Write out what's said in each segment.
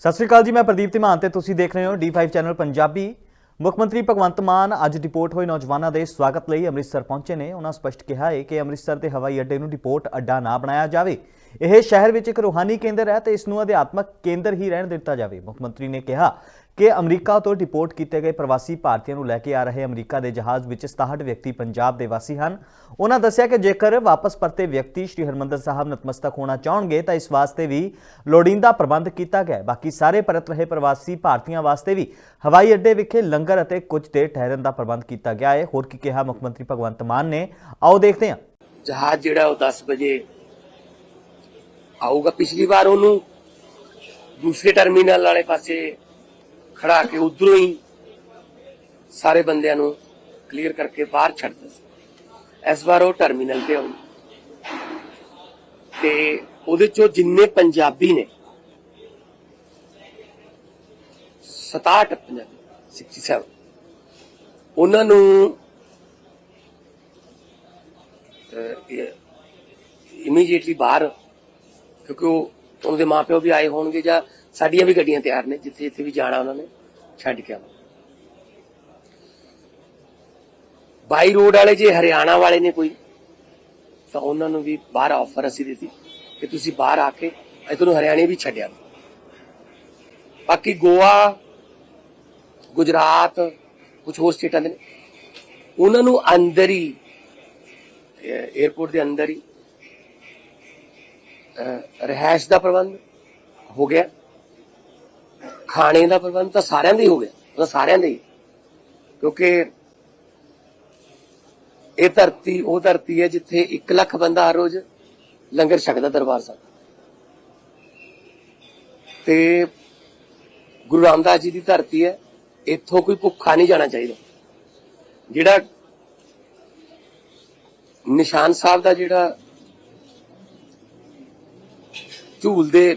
ਸਤਿ ਸ੍ਰੀ ਅਕਾਲ ਜੀ, ਮੈਂ ਪ੍ਰਦੀਪ ਧੀਮਾਨ ਤੇ ਤੁਸੀਂ ਦੇਖ ਰਹੇ ਹੋ D5 ਚੈਨਲ ਪੰਜਾਬੀ। ਮੁੱਖ ਮੰਤਰੀ ਭਗਵੰਤ ਮਾਨ ਅੱਜ ਡਿਪੋਰਟ ਹੋਏ ਨੌਜਵਾਨਾਂ ਦੇ ਸਵਾਗਤ ਲਈ ਅੰਮ੍ਰਿਤਸਰ ਪਹੁੰਚੇ ਨੇ। ਉਹਨਾਂ ਸਪਸ਼ਟ ਕਿਹਾ ਹੈ ਕਿ ਅੰਮ੍ਰਿਤਸਰ ਦੇ ਹਵਾਈ ਅੱਡੇ ਨੂੰ ਡਿਪੋਰਟ ਅੱਡਾ ਨਾ ਬਣਾਇਆ ਜਾਵੇ। ਇਹ ਸ਼ਹਿਰ ਵਿੱਚ ਇੱਕ ਰੂਹਾਨੀ ਕੇਂਦਰ ਹੈ ਤੇ ਇਸ ਨੂੰ ਅਧਿਆਤਮਕ ਕੇਂਦਰ ਹੀ ਰਹਿਣ ਦਿੱਤਾ ਜਾਵੇ। ਮੁੱਖ ਮੰਤਰੀ ਨੇ ਕਿਹਾ ਕਿ ਅਮਰੀਕਾ ਤੋਂ ਡਿਪੋਰਟ ਕੀਤੇ ਗਏ ਪ੍ਰਵਾਸੀ ਭਾਰਤੀਆਂ ਨੂੰ ਲੈ ਕੇ ਆ ਰਹੇ ਅਮਰੀਕਾ ਦੇ ਜਹਾਜ਼ ਵਿੱਚ 67 ਵਿਅਕਤੀ ਪੰਜਾਬ ਦੇ ਵਾਸੀ ਹਨ। ਉਹਨਾਂ ਦੱਸਿਆ ਕਿ ਜੇਕਰ ਵਾਪਸ ਪਰਤੇ ਵਿਅਕਤੀ ਸ਼੍ਰੀ ਹਰਮੰਦਰ ਸਾਹਿਬ ਨਤਮਸਤਕ ਹੋਣਾ ਚਾਹਣਗੇ, ਤਾਂ ਇਸ ਵਾਸਤੇ ਵੀ ਲੋੜੀਂਦਾ ਪ੍ਰਬੰਧ ਕੀਤਾ ਗਿਆ ਬਾਕੀ ਸਾਰੇ ਪਰਤ ਰਹੇ ਪ੍ਰਵਾਸੀ ਭਾਰਤੀਆਂ ਵਾਸਤੇ ਵੀ ਹਵਾਈ ਅੱਡੇ ਵਿਖੇ ਲੰਗਰ ਅਤੇ ਕੁਝ ਦੇਰ ਠਹਿਰਨ ਦਾ ਪ੍ਰਬੰਧ ਕੀਤਾ ਗਿਆ ਹੈ। ਹੋਰ ਕੀ ਕਿਹਾ ਮੁੱਖ ਮੰਤਰੀ ਭਗਵੰਤ ਮਾਨ ਨੇ? ਆਓ ਦੇਖਦੇ ਹਾਂ। ਜਹਾਜ਼ ਜਿਹੜਾ ਉਹ 10 ਵਜੇ ਆਊਗਾ ਪਿਛਲੀ ਵਾਰ ਉਹਨੂੰ। ਦੂਸਰੇ ਟਰਮੀਨਲ ਵਾਲੇ ਪਾਸੇ ਖੜਾ ਕੇ ਉਧਰੋਂ ਹੀ ਸਾਰੇ ਬੰਦਿਆਂ ਨੂੰ ਕਲੀਅਰ ਕਰਕੇ ਬਾਹਰ ਛੱਡ ਦਿੱਤਾ ਸੀ। ਇਸ ਵਾਰ ਉਹ ਟਰਮੀਨਲ ਤੇ ਆਉ ਤੇ ਉਹਦੇ ਚੋਂ ਜਿੰਨੇ ਪੰਜਾਬੀ ਨੇ 67 ਪੰਜਾਬੀ 67 ਉਹਨਾਂ ਨੂੰ ਇਮੀਡੀਏਟਲੀ ਬਾਹਰ, ਕਿਉਂਕਿ ਉਹ ਉਹਦੇ ਮਾਪਿਓ ਵੀ ਆਏ ਹੋਣਗੇ ਜਾਂ ਸਾਡੀਆਂ ਵੀ ਗੱਡੀਆਂ ਤਿਆਰ ਨੇ ਜਿੱਥੇ ਜਿੱਥੇ ਵੀ ਜਾਣਾ ਉਹਨਾਂ ਨੇ ਛੱਡ ਕੇ ਆਵਾਂ ਬਾਈ ਰੋਡ ਵਾਲੇ ਜੇ ਹਰਿਆਣਾ ਵਾਲੇ ਨੇ ਕੋਈ ਤਾਂ ਉਹਨਾਂ ਨੂੰ ਵੀ ਬਾਹਰ ਆਫਰ ਅਸੀਂ ਦਿੱਤੀ ਕਿ ਤੁਸੀਂ ਬਾਹਰ ਆ ਕੇ ਅਸੀਂ ਤੁਹਾਨੂੰ ਹਰਿਆਣੇ ਵੀ ਛੱਡਿਆ। ਬਾਕੀ ਗੋਆ ਗੁਜਰਾਤ ਕੁਝ ਹੋਰ ਸਟੇਟਾਂ ਦੇ ਨੇ। ਉਹਨਾਂ ਨੂੰ ਅੰਦਰ ਹੀ 에어ਪੋਰਟ ਦੇ ਅੰਦਰ ਹੀ ਅਹ, ਰਿਹਾਇਸ਼ ਦਾ ਪ੍ਰਬੰਧ ਹੋ ਗਿਆ। ਖਾਣੇ ਦਾ ਪ੍ਰਬੰਧ ਤਾਂ ਸਾਰਿਆਂ ਦਾ ਹੀ ਹੋ ਗਿਆ। ਉਹ ਸਾਰਿਆਂ ਦਾ ਹੀ। ਕਿਉਂਕਿ ਇਹ ਧਰਤੀ, ਉਹ ਧਰਤੀ ਹੈ ਜਿੱਥੇ 1 ਲੱਖ ਬੰਦਾ ਹਰ ਰੋਜ਼ ਲੰਗਰ ਛਕਦਾ ਦਰਬਾਰ ਸਾਹਿਬ। ਤੇ ਗੁਰੂ ਰਾਮਦਾਸ ਜੀ ਦੀ ਧਰਤੀ ਹੈ, ਇੱਥੋਂ ਕੋਈ ਭੁੱਖਾ ਨਹੀਂ ਜਾਣਾ ਚਾਹੀਦਾ। ਜਿਹੜਾ ਨਿਸ਼ਾਨ ਸਾਹਿਬ ਦਾ ਜਿਹੜਾ ਝੂਲ ਦੇ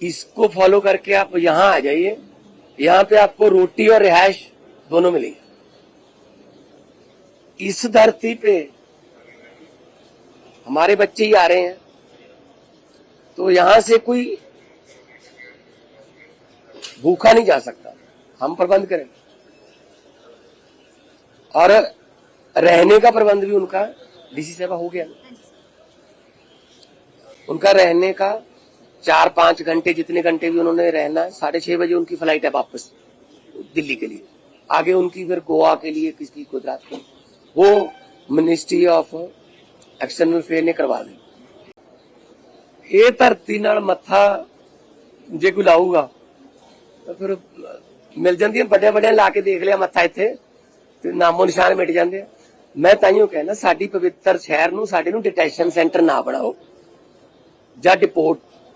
इसको फॉलो करके आप यहाँ आ जाइए। यहाँ पे आपको रोटी और रिहायश दोनों मिलेगी। इस धरती पे हमारे बच्चे ही आ रहे हैं। तो यहाँ से कोई भूखा नहीं जा सकता। हम प्रबंध करें। और रहने का प्रबंध भी उनका डीसी सेवा हो गया। उनका रहने का चार पांच घंटे जितने घंटे भी उन्होंने रहना है साढ़े छह बजे उनकी फ्लाइट है वापस दिल्ली के लिए आगे उनकी फिर गोवा के लिए किसी गुजरात के लिए। वो मिनिस्ट्री ऑफ एक्सटर्नल अफेयर ने करवा दी ਇਹ ਧਰਤੀ ਨਾਲ ਮੱਥਾ ਜੇ ਕੋਈ ਲਾਊਗਾ ਤਾਂ ਫਿਰ ਮਿਲ ਜਾਂਦੀਆਂ ਵੱਡੇ ਵੱਡੇ ਲਾ ਕੇ ਦੇਖ ਲਿਆ ਮੱਥਾ ਇੱਥੇ ਤੇ ਨਾਮੋ ਨਿਸ਼ਾਨ ਮਿਟ ਜਾਂਦੇ ਆ ਮੈਂ ਤਾਈਓ ਕਹਿੰਦਾ ਸਾਡੀ ਪਵਿੱਤਰ ਸ਼ਹਿਰ ਨੂੰ ਸਾਡੇ ਨੂੰ ਡਿਟੈਂਸ਼ਨ ਸੈਂਟਰ ਨਾ ਬਣਾਓ ਜਾਂ ਡਿਪੋਰਟ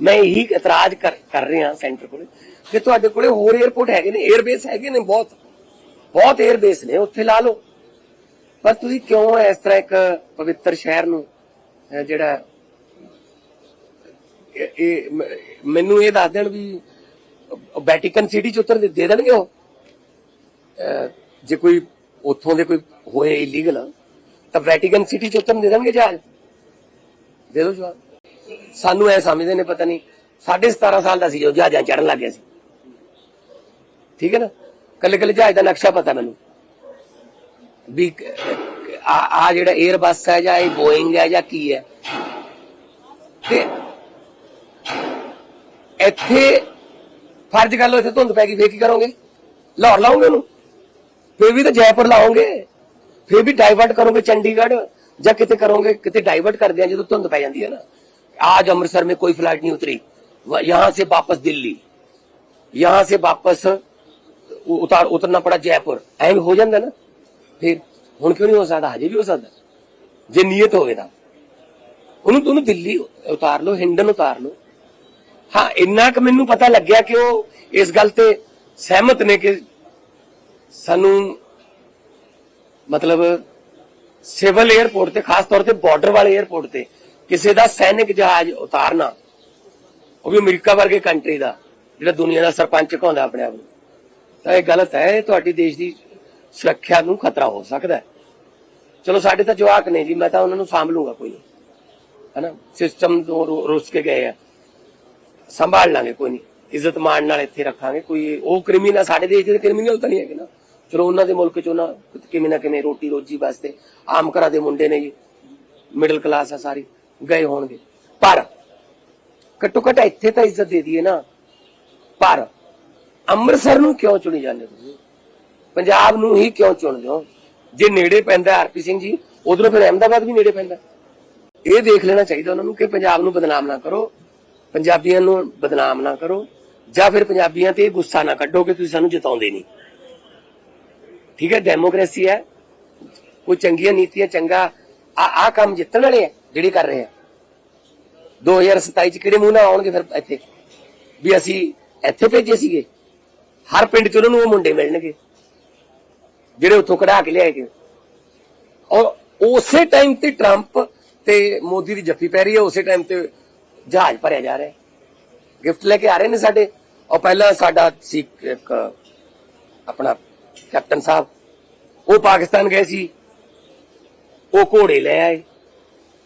ਮੈਂ ਇਹੀ ਇਤਰਾਜ਼ ਕਰ ਕਰ ਰਿਹਾ ਸੈਂਟਰ ਕੋਲੇ ਕਿ ਤੁਹਾਡੇ ਕੋਲੇ ਹੋਰ 에어ਪੋਰਟ ਹੈਗੇ ਨੇ 에ਅਰਬੇਸ ਹੈਗੇ ਨੇ ਬਹੁਤ ਬਹੁਤ 에ਅਰਬੇਸ ਨੇ, ਉੱਥੇ ਲਾ ਲਓ। ਪਰ ਤੁਸੀਂ ਕਿਉਂ ਇਸ ਤਰ੍ਹਾਂ ਇੱਕ ਪਵਿੱਤਰ ਸ਼ਹਿਰ ਨੂੰ ਜਿਹੜਾ, ਇਹ ਮੈਨੂੰ ਇਹ ਦੱਸ ਦੇਣ ਵੀ ਵੈਟੀਕਨ ਸਿਟੀ ਚ ਉਤਰ ਦੇ ਦੇਣਗੇ ਉਹ? ਜੇ ਕੋਈ ਉੱਥੋਂ ਦੇ ਕੋਈ ਹੋਏ ਇਲੀਗਲ ਤਾਂ ਵੈਟੀਕਨ ਸਿਟੀ ਚ ਉਤਰਨ ਦੇ ਦੇਣਗੇ ਜਹਾਜ਼? ਦੇ ਦੋ ਜਵਾਬ। ਸਾਨੂੰ ਐ ਸਮਝਦੇ ਨੇ, ਪਤਾ ਨਹੀਂ 17.5 ਸਾਲ ਦਾ ਸੀ ਜੋ ਜਹਾਜ਼ਾਂ ਚੜਨ ਲੱਗ ਗਿਆ ਸੀ। ਠੀਕ ਹੈ ਨਾ? ਕੱਲੇ ਕੱਲੇ ਜਹਾਜ਼ ਦਾ ਨਕਸ਼ਾ ਪਤਾ ਮੈਨੂੰ। ਵੀ ਆ ਜਿਹੜਾ 에ਅਰ ਬੱਸ ਹੈ ਜਾਂ ਇਹ ਬੋਇੰਗ ਹੈ ਜਾਂ ਕੀ ਹੈ। ਤੇ ਇੱਥੇ ਫਰਜ਼ ਕਰ ਲਓ, ਇੱਥੇ ਧੁੰਦ ਪੈ ਗਈ, ਫੇਰ ਕੀ ਕਰੋਗੇ? ਲਾਹੌਰ ਲਾਉਂਗੇ ਉਹਨੂੰ? ਫਿਰ ਵੀ ਤਾਂ ਜੈਪੁਰ ਲਾਓਗੇ। ਫਿਰ ਵੀ ਡਾਈਵਰਟ ਕਰੋਗੇ ਚੰਡੀਗੜ੍ਹ ਜਾਂ ਕਿਤੇ ਕਰੋਗੇ, ਕਿਤੇ ਡਾਈਵਰਟ ਕਰਦੇ ਆ ਜਦੋਂ ਧੁੰਦ ਪੈ ਜਾਂਦੀ ਹੈ ਨਾ। आज अमृतसर में कोई फ्लाइट नहीं उतरी। यहां से वापस दिल्ली। यहां से वापस ਉਤਾਰ ਉਤਰਨਾ ਪੜਾ ਜੈਪੁਰ ਐਵੇਂ ਹੋ ਜਾਂਦਾ ਨਾ ਫਿਰ ਹੁਣ ਕਿਉਂ ਨਹੀਂ ਹੋ ਸਕਦਾ ਹਜੇ ਵੀ ਹੋ ਸਕਦਾ ਜੇ ਨੀਅਤ ਹੋਵੇ ਤਾਂ ਉਹਨੂੰ ਤੁਹਾਨੂੰ ਦਿੱਲੀ ਉਤਾਰ ਲਓ ਹਿੰਡਨ ਉਤਾਰ ਲਓ ਹਾਂ ਇੰਨਾ ਕਿ ਮੈਨੂੰ ਪਤਾ ਲੱਗਿਆ ਕਿ ਉਹ ਇਸ ਗੱਲ ਤੇ ਸਹਿਮਤ ਨੇ ਕਿ ਸਾਨੂੰ ਮਤਲਬ ਸਿਵਲ 에ਅਰਪੋਰਟ ਤੇ ਖਾਸ ਤੌਰ ਤੇ ਬਾਰਡਰ ਵਾਲੇ 에ਅਰਪੋਰਟ ਤੇ ਕਿਸੇ ਦਾ ਸੈਨਿਕ ਜਹਾਜ਼ ਉਤਾਰਨਾ, ਉਹ ਵੀ ਅਮਰੀਕਾ ਵਰਗੇ ਕੰਟਰੀ ਦਾ, ਜਿਹੜਾ ਦੁਨੀਆ ਦਾ ਸਰਪੰਚ ਕਹਾਉਂਦਾ ਆਪਣੇ ਆਪ ਨੂੰ। ਤਾਂ ਇਹ ਗਲਤ ਹੈ, ਇਹ ਤੁਹਾਡੀ ਦੇਸ਼ ਦੀ ਸੁਰੱਖਿਆ ਨੂੰ ਖਤਰਾ ਹੋ ਸਕਦਾ ਹੈ। ਚਲੋ ਸਾਡੇ ਤਾਂ ਜਵਾਕ ਨੇ ਜੀ, ਮੈਂ ਤਾਂ ਉਹਨਾਂ ਨੂੰ ਸਾਂਭ ਲੂੰਗਾ ਕੋਈ ਨਹੀਂ। ਹੈਨਾ? ਸਿਸਟਮ ਤੋਂ ਰੁੱਸ ਕੇ ਗਏ ਆ। ਸੰਭਾਲ ਲਾਂਗੇ ਕੋਈ ਨਹੀਂ। ਇੱਜ਼ਤ ਮਾਣ ਨਾਲ ਇੱਥੇ ਰੱਖਾਂਗੇ, ਕੋਈ ਉਹ ਕ੍ਰਿਮੀਨਲ ਸਾਡੇ ਦੇਸ਼ ਦੇ ਕ੍ਰਿਮੀਨਲ ਤਾਂ ਨਹੀਂ ਹੈਗੇ ਨਾ। ਚਲੋ ਉਹਨਾਂ ਦੇ ਮੁਲਕ ਚ ਉਹਨਾਂ ਕਿਵੇਂ ਨਾ ਕਿਵੇਂ ਰੋਟੀ ਰੋਜੀ ਵਾਸਤੇ, ਆਮ ਘਰਾਂ ਦੇ ਮੁੰਡੇ ਨੇ ਜੀ। ਮਿਡਲ ਕਲਾਸ ਆ ਸਾਰੀ। ਗਏ ਹੋਣਗੇ। ਪਰ ਘੱਟੋ ਘੱਟ ਇੱਥੇ ਤਾਂ ਇੱਜ਼ਤ ਦੇ ਦਈਏ ਨਾ। ਪਰ ਅੰਮ੍ਰਿਤਸਰ ਨੂੰ ਕਿਉਂ ਚੁਣੀ ਜਾਂਦੇ ਤੁਸੀਂ? ਪੰਜਾਬ ਨੂੰ ਹੀ ਕਿਉਂ ਚੁਣਦੇ ਹੋ? ਜੇ ਨੇੜੇ ਪੈਂਦਾ ਆਰਪੀ ਸਿੰਘ ਜੀ, ਉਧਰੋਂ ਫਿਰ ਅਹਿਮਦਾਬਾਦ ਵੀ ਨੇੜੇ ਪੈਂਦਾ। ਇਹ ਦੇਖ ਲੈਣਾ ਚਾਹੀਦਾ ਉਹਨਾਂ ਨੂੰ ਕਿ ਪੰਜਾਬ ਨੂੰ ਬਦਨਾਮ ਨਾ ਕਰੋ। ਪੰਜਾਬੀਆਂ ਨੂੰ ਬਦਨਾਮ ਨਾ ਕਰੋ। ਜਾਂ ਫਿਰ ਪੰਜਾਬੀਆਂ ਤੇ ਇਹ ਗੁੱਸਾ ਨਾ ਕੱਢੋ ਕਿ ਤੁਸੀਂ ਸਾਨੂੰ ਜਿਤਾਉਂਦੇ ਨਹੀਂ। ਠੀਕ ਹੈ, ਡੈਮੋਕ੍ਰੇਸੀ ਹੈ। ਕੋਈ ਚੰਗੀਆਂ ਨੀਤੀਆਂ, ਚੰਗਾ ਆ ਆ ਕੰਮ ਜਿੱਤਣ ਵਾਲੇ ਆ। ਜਿਹੜੇ ਕਰ ਰਹੇ ਆ। 2027 ਚ ਕਿਹੜੇ ਮੂੰਹ ਨਾਲ ਆਉਣਗੇ ਫਿਰ ਇੱਥੇ? ਵੀ ਅਸੀਂ ਇੱਥੇ ਭੇਜੇ ਸੀਗੇ। ਹਰ ਪਿੰਡ ਚ ਉਹਨਾਂ ਨੂੰ ਉਹ ਮੁੰਡੇ ਮਿਲਣਗੇ। ਜਿਹੜੇ ਉੱਥੋਂ ਕਢਾ ਕੇ ਲਿਆਏ ਗਏ। ਔਰ ਉਸੇ ਟਾਈਮ ਤੇ ਟਰੰਪ ਤੇ ਮੋਦੀ ਦੀ ਜੱਫੀ ਪੈ ਰਹੀ ਹੈ, ਉਸੇ ਟਾਈਮ ਤੇ ਜਹਾਜ਼ ਭਰਿਆ ਜਾ ਰਿਹਾ ਗਿਫਟ ਲੈ ਕੇ ਆ ਰਹੇ ਨੇ ਸਾਡੇ। ਔਰ ਪਹਿਲਾਂ ਸਾਡਾ ਸੀ ਇੱਕ ਆਪਣਾ ਕੈਪਟਨ ਸਾਹਿਬ, ਉਹ ਪਾਕਿਸਤਾਨ ਗਏ ਸੀ। ਉਹ ਘੋੜੇ ਲੈ ਆਏ।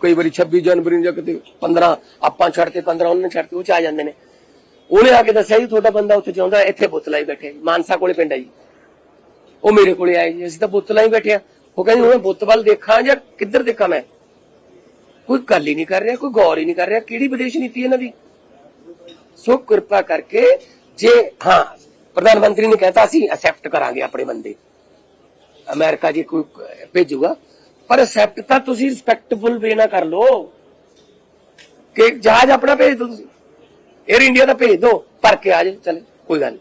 ਕਈ ਵਾਰੀ 26 ਜਨਵਰੀ ਨੂੰ ਜਾਂ ਕਿਤੇ 15 ਆਪਾਂ ਛੱਡਤੇ 15 ਉਹਨਾਂ ਨੇ ਛੱਡਤੇ ਉਹ ਚ ਆ ਜਾਂਦੇ ਨੇ। ਉਹਨੇ ਆ ਕੇ ਦੱਸਿਆ ਜੀ, ਤੁਹਾਡਾ ਬੰਦਾ ਉੱਥੇ ਜਿਉਂਦਾ ਇੱਥੇ ਬੁੱਤ ਲਾਈ ਬੈਠੇ, ਮਾਨਸਾ ਕੋਲੇ ਪਿੰਡ ਹੈ ਜੀ। ਉਹ ਮੇਰੇ ਕੋਲੇ ਆਏ ਜੀ, ਅਸੀਂ ਤਾਂ ਬੁੱਤ ਲਾਈ ਬੈਠੇ ਆ। ਉਹ ਕਹਿੰਦੇ, ਹੁਣ ਮੈਂ ਦੇਖਾਂ ਜਾਂ ਕਿੱਧਰ ਦੇਖਾਂ ਮੈਂ? ਕੋਈ ਗੱਲ ਹੀ ਨਹੀਂ ਕਰ ਰਿਹਾ, ਕੋਈ ਗੌਰ ਹੀ ਨਹੀਂ ਕਰ ਰਿਹਾ, ਕਿਹੜੀ ਵਿਦੇਸ਼ ਨੀਤੀ ਇਹਨਾਂ ਦੀ? ਸੋ ਕਿਰਪਾ ਕਰਕੇ ਜੇ, ਹਾਂ, ਪ੍ਰਧਾਨ ਮੰਤਰੀ ਨੇ ਕਹਿਤਾ, ਅਸੀਂ ਅਸੈਪਟ ਕਰਾਂਗੇ ਆਪਣੇ ਬੰਦੇ। ਅਮਰੀਕਾ ਜੇ ਕੋਈ ਭੇਜੂਗਾ ਪਰ ਅਸੈਪਟ ਤਾਂ ਤੁਸੀਂ ਰਿਸਪੈਕਟਫੁਲ ਵੇ ਨਾ ਕਰ ਲੋ ਕਿ ਜਹਾਜ਼ ਆਪਣਾ ਭੇਜ ਦਿਓ ਤੁਸੀਂ। 에ਅਰ ਇੰਡੀਆ ਦਾ ਭੇਜ ਦੋ ਭਰ ਕੇ ਆ ਜਾਏ ਚਲੇ, ਕੋਈ ਗੱਲ ਨਹੀਂ।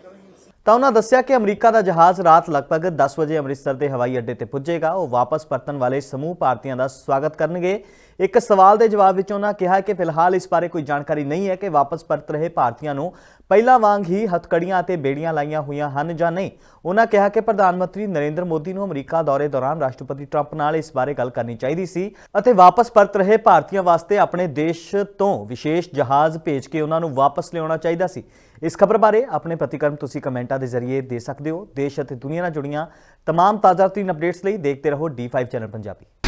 ਤਾਂ ਉਹਨਾਂ ਦੱਸਿਆ ਕਿ ਅਮਰੀਕਾ ਦਾ ਜਹਾਜ਼ ਰਾਤ ਲਗਭਗ 10 ਵਜੇ ਅੰਮ੍ਰਿਤਸਰ ਦੇ ਹਵਾਈ ਅੱਡੇ ਤੇ ਪੁੱਜੇਗਾ। ਉਹ ਵਾਪਸ ਪਰਤਣ ਵਾਲੇ ਸਮੂਹ ਭਾਰਤੀਆਂ ਦਾ ਸਵਾਗਤ ਕਰਨਗੇ। ਇੱਕ ਸਵਾਲ ਦੇ ਜਵਾਬ ਵਿੱਚ ਉਹਨਾਂ ਕਿਹਾ ਕਿ ਫਿਲਹਾਲ ਇਸ ਬਾਰੇ ਕੋਈ ਜਾਣਕਾਰੀ ਨਹੀਂ ਹੈ ਕਿ ਵਾਪਸ ਪਰਤ ਰਹੇ ਭਾਰਤੀਆਂ ਨੂੰ ਪਹਿਲਾਂ ਵਾਂਗ ਹੀ ਹਥਕੜੀਆਂ ਅਤੇ ਬੇੜੀਆਂ ਲਾਈਆਂ ਹੋਈਆਂ ਹਨ ਜਾਂ ਨਹੀਂ ਉਹਨਾਂ ਕਿਹਾ ਕਿ ਪ੍ਰਧਾਨ ਮੰਤਰੀ ਨਰਿੰਦਰ ਮੋਦੀ ਨੂੰ ਅਮਰੀਕਾ ਦੌਰੇ ਦੌਰਾਨ ਰਾਸ਼ਟਰਪਤੀ ਟਰੰਪ ਨਾਲ ਇਸ ਬਾਰੇ ਗੱਲ ਕਰਨੀ ਚਾਹੀਦੀ ਸੀ ਅਤੇ ਵਾਪਸ ਪਰਤ ਰਹੇ ਭਾਰਤੀਆਂ ਵਾਸਤੇ ਆਪਣੇ ਦੇਸ਼ ਤੋਂ ਵਿਸ਼ੇਸ਼ ਜਹਾਜ਼ ਭੇਜ ਕੇ ਉਹਨਾਂ ਨੂੰ ਵਾਪਸ ਲਿਆਉਣਾ ਚਾਹੀਦਾ ਸੀ ਇਸ ਖਬਰ ਬਾਰੇ ਆਪਣੇ ਪ੍ਰਤੀਕਰਮ ਤੁਸੀਂ ਕਮੈਂਟਾਂ ਦੇ ਜ਼ਰੀਏ ਦੇ ਸਕਦੇ ਹੋ ਦੇਸ਼ ਅਤੇ ਦੁਨੀਆ ਨਾਲ ਜੁੜੀਆਂ तमाम ਤਾਜ਼ਾ ਤਰੀਨ ਅਪਡੇਟਸ ਲਈ ਦੇਖਦੇ ਰਹੋ D5 ਚੈਨਲ ਪੰਜਾਬੀ